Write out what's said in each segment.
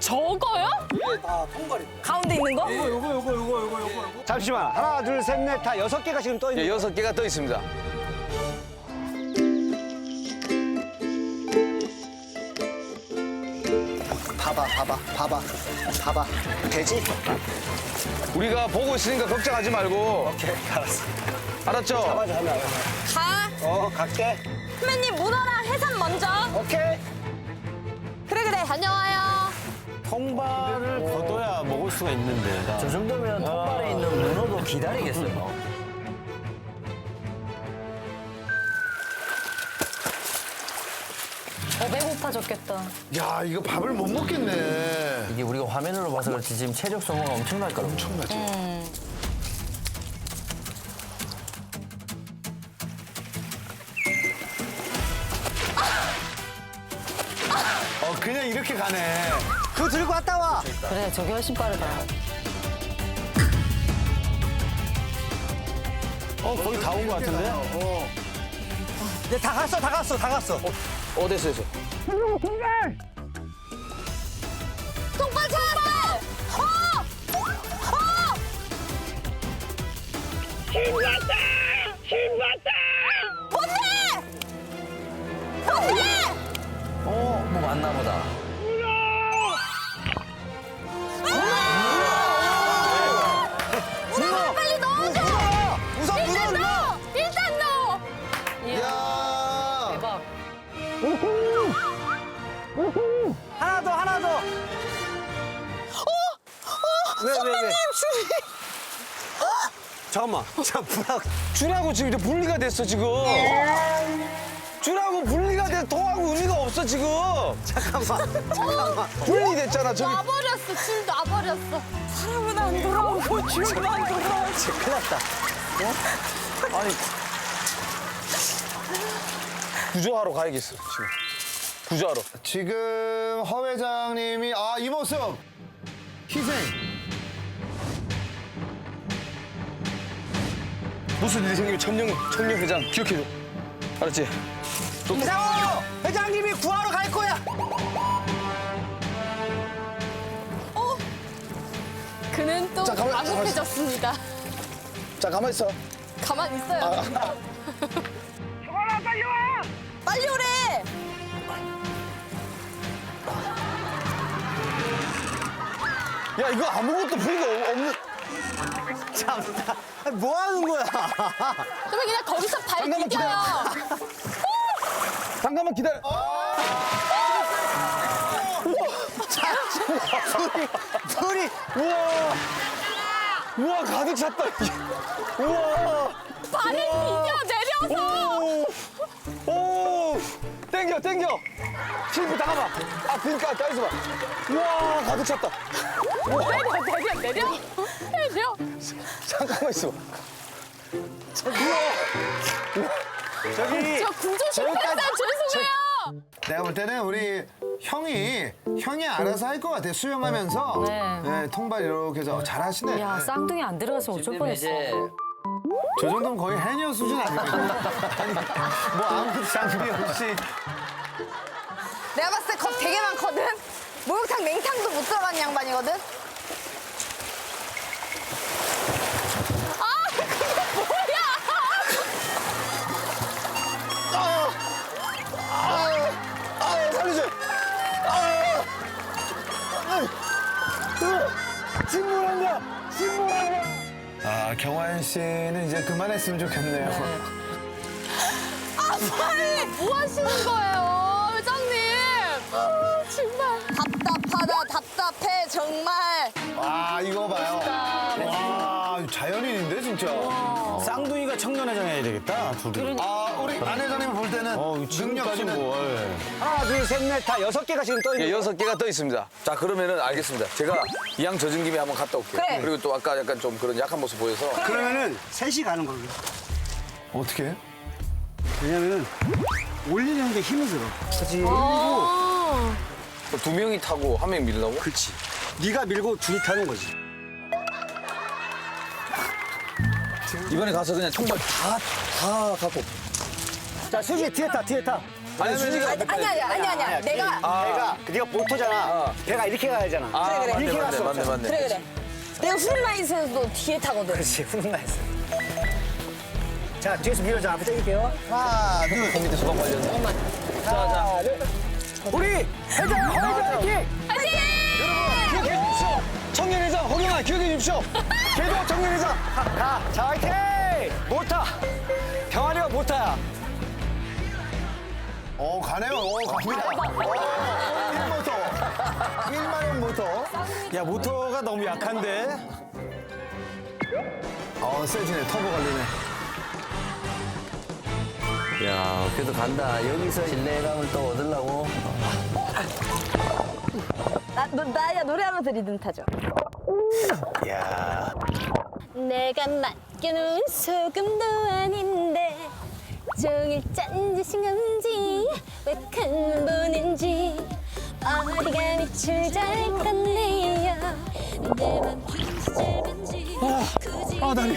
저거요? 이게 다 통발이. 가운데 있는 거? 요거 요거 요거 요거 요거 요거. 잠시만 하나 둘 셋 넷 다 여섯 개가 지금 떠 있는 예, 여섯 개가 떠 있습니다. 봐봐 봐봐 봐봐 봐봐 되지? 우리가 보고 있으니까 걱정하지 말고. 오케이 알았어 알았죠? 잡아줘 하나 가. 어 갈게 선배님 문어랑 해삼 먼저. 오케이 그래 그래. 다녀와요. 통발을 걷어야 먹을 수가 있는데. 저 정도면 통발에 있는 문어도 기다리겠어요. 어 배고파 졌겠다. 야, 이거 밥을 못 먹겠네. 이게 우리가 화면으로 봐서 그렇지 지금 체력 소모가 엄청날 거라. 엄청나지. 어, 그냥 이렇게 가네. 그거 들고 갔다 와 그래 저게 훨씬 빠르다. 어, 거의 다 온 것 같은데? 어. 이제 다 갔어 다 갔어 다 갔어 어, 됐어, 됐어. 똥발 잠깐만. 자, 불하고. 줄하고 지금 이제 분리가 됐어, 지금. 줄하고 분리가 돼. 통하고 의미가 없어, 지금. 잠깐만. 잠깐만. 분리됐잖아, 저기. 놔버렸어. 줄 놔버렸어. 사람은 안 돌아오고 줄만 돌아오고. 진짜 큰일 났다. 구조하러 가야겠어, 지금. 구조하러. 지금 허 회장님이 아, 이 모습. 희생. 무슨 일이 생기면 청룡, 청룡 회장 기억해줘. 알았지? 이상호! 회장님이 구하러 갈 거야! 그는 또 자, 가만- 다급해졌습니다. 자, 가만히 있어. 가만 있어요. 빨리 와! 빨리 오래! 야, 이거 아무것도 없- 없는. 참나. 뭐 하는 거야? 그러면 그냥 거기서 발 잠깐만 디뎌요. 잠깐만 기다려. 소리. 우와. 우와, 가득 찼다. 우와. 발을 디뎌 내려서. 오. 오. 땡겨, 땡겨. 실프 잠깐만. 아, 그니까, 따있어 봐. 우와, 가득 찼다. 내려 내려 내려 내려. 잠깐만 있어. 저기. 저 구조 실패했어요. 죄송해요. 내가 볼 때는 우리 형이 형이 알아서 할 것 같아 수영하면서 네. 네, 통발 이렇게 해서 잘하시네. 야 네. 쌍둥이 안 들어가서 어쩔 지금 뻔했어. 이제 저 정도면 거의 해녀 수준 아니에요? 아니 뭐 아무 장비 없이 겁 되게 많거든? 목욕탕 냉탕도 못 들어간 양반이거든? 아 그게 뭐야? 아, 살려줘. 침몰한다! 침몰한다! 아 경환 씨는 이제 그만했으면 좋겠네요. 아 빨리 뭐 하시는 거예요, 정말. 아 이거 봐요. 와 자연인인데 진짜. 쌍둥이가 청년회장 해야 되겠다, 둘이. 아 우리 안 회장님 볼 때는 어, 능력 지금까지 있는 뭐. 예. 하나, 둘, 셋, 넷 다 여섯 개가 지금 떠 있는 예, 거 여섯 개가 떠 있습니다. 자, 그러면은 알겠습니다. 제가 이왕 젖은 김에 한번 갔다 올게요. 그래. 리고또 아까 약간 좀 그런 약한 모습 보여서. 그러면은 셋이 가는 걸로. 어떻게? 해? 왜냐면은 올리는 게 힘이 들어. 그렇지. 어. 두 명이 타고 한 명 밀라고? 그렇지. 네가 밀고 줄이 타는 거지. 이번에 가서 그냥 총발 다, 다 갖고. 자, 수지 뒤에 타, 뒤에 타. 아니, 수지가 아니 아니 아니 아니 아니 내가 배가 네가 모터잖아. 배가 이렇게 가야 되잖아. 아, 그래, 그래. 이렇게 맞네, 갈수 맞네, 없잖아. 맞네. 그래 그래. 내가 푸른라이트에서도 뒤에 타거든. 그렇지, 훈훈나이스. 자, 뒤에서 밀어줘. 앞에 당길게요. 하나, 둘. 공 밑에 수박 걸렸네. 하나, 둘. 우리 회장 화이팅! 기억해 주십시오. 청년회장 허경아 기억해 주십시오. 계속 정리해서 가. 자, 화이팅! 모타. 병아리가 모타야. 어 가네요. 어 갑니다. 어, 1모터. 1만 원 모터. 야, 모터가 너무 약한데? 어 세지네. 터보 걸리네. 야, 그래도 간다. 여기서 신뢰감을 또 얻으려고. 나, 너, 나야 노래하면서 리듬 타죠. 야. 내가 맡겨놓은 소금도 아닌데 종일 짠짓인 건지 왜큰 보는지 어디가 밑을 잘 건네요 내맘 짧은지 굳이 아 다리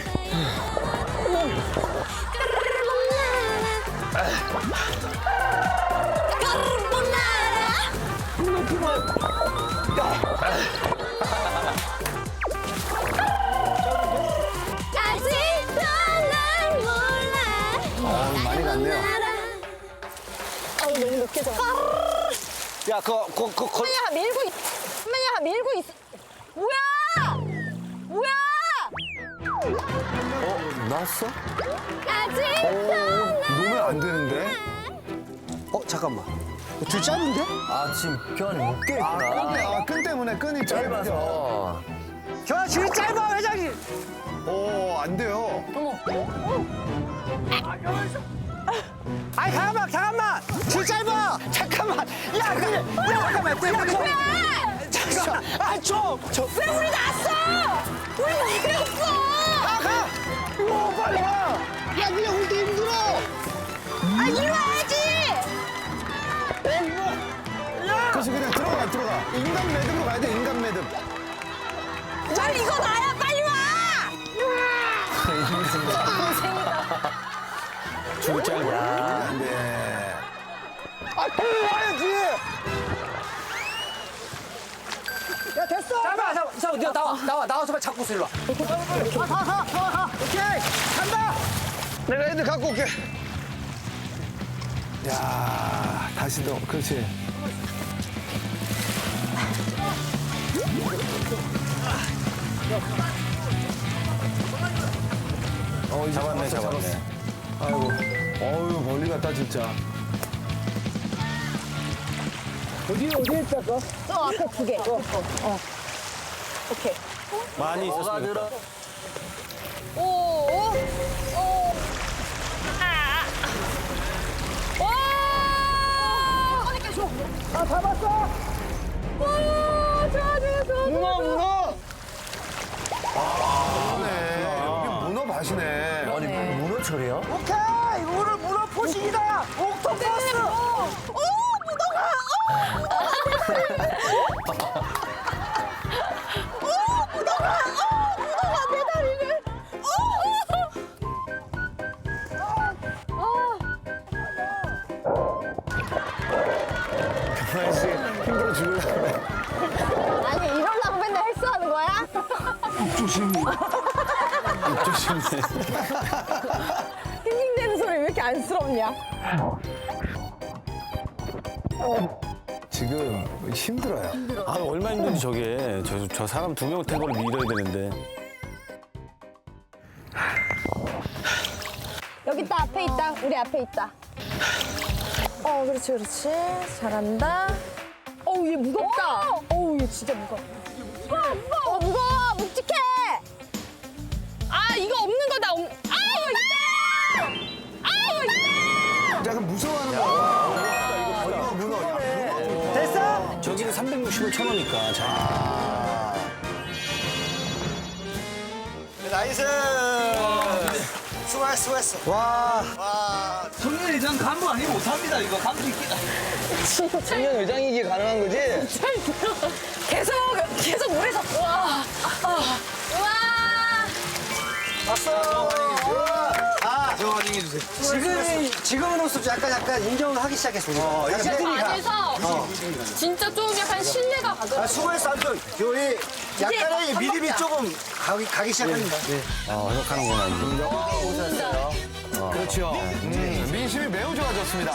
너무 높게 잡아 야, 그, 그, 그, 그. 선배야 밀고 있. 선배야 밀고 있. 뭐야? 뭐야? 어 났어? 아직도 놓으면 안 되는데. 어, 잠깐만. 줄 짧은데? 아, 지금 교환이 묶여 아 끈, 있구나. 때- 아, 끈 때문에 끈이 짧아서. 짧아서. 저 줄이 짧아, 회장님. 오 안 돼요. 아이, 잠깐만, 잠깐만. 줄 짧아. 잠깐만. 야, 그, 야, 잠깐만. 야, 그, 잠깐만. 아, 좀. 저, 왜 우리 났어? 우리 어디 갔어? 아, 또 와야지. 야, 됐어. 잠깐만, 잠깐만. 잠깐만, 네가 나와, 나와, 나와서 빨리 잡고 있어, 일로 와. 가, 가, 가, 가. 오케이, 간다. 내가 애들 갖고 올게. 야 다시 더 그렇지. 어 잡았네 잡았네. 아이고 어유 멀리 갔다 진짜. 저 앞에 두 개. 어. 어. 오케이. 많이 있었습니다. 오. 오. 오. 아. 와! 하니까 줘. 아 잡았어. 오, 좋아 좋아 좋아. 문어 문어. 네 여기 문어 밭이네. 아니, 문어철이야? 오케이, 오늘 문어 포식이다. 옥토퍼스. 오, 문어가. 오, 씨 힘들어 죽을래. 아니 이러려고 맨날 헬스하는 거야? 조심해. 힐링되는 소리 왜 이렇게 안쓰럽냐? 지금 힘들어요. 아, 얼마 나 힘든지 저게. 저, 저 사람 두명탄걸 밀어야 되는데. 여기 있다 앞에 있다 우리 앞에 있다. 어 그렇지 그렇지 잘한다. 어우 얘 무겁다. 어우 얘 진짜 무거워. 무거 15천 원이니까 잘. 나이스! 수고했어, 수고했어. 와. 와. 성현 회장 간부 아니면 못합니다, 이거. 간부 있기다. 청년 회장이기 가능한 거지? 계속 계속 오래 잡고 와. 아, 와. 왔어! 아, 저 확인해 주세요. 지금 지금으로서 약간 약간 인정하기 시작했습니다. 어, 이제 안에서 진짜 좀 약간 신뢰가 아, 가더라고요. 수고했어, 아무튼. 요이 약간의 밥 믿음이. 조금 가기, 가기 시작합니다. 어, 해석하는구나. 이제. 그렇죠. 음, 민심이 매우 좋아졌습니다.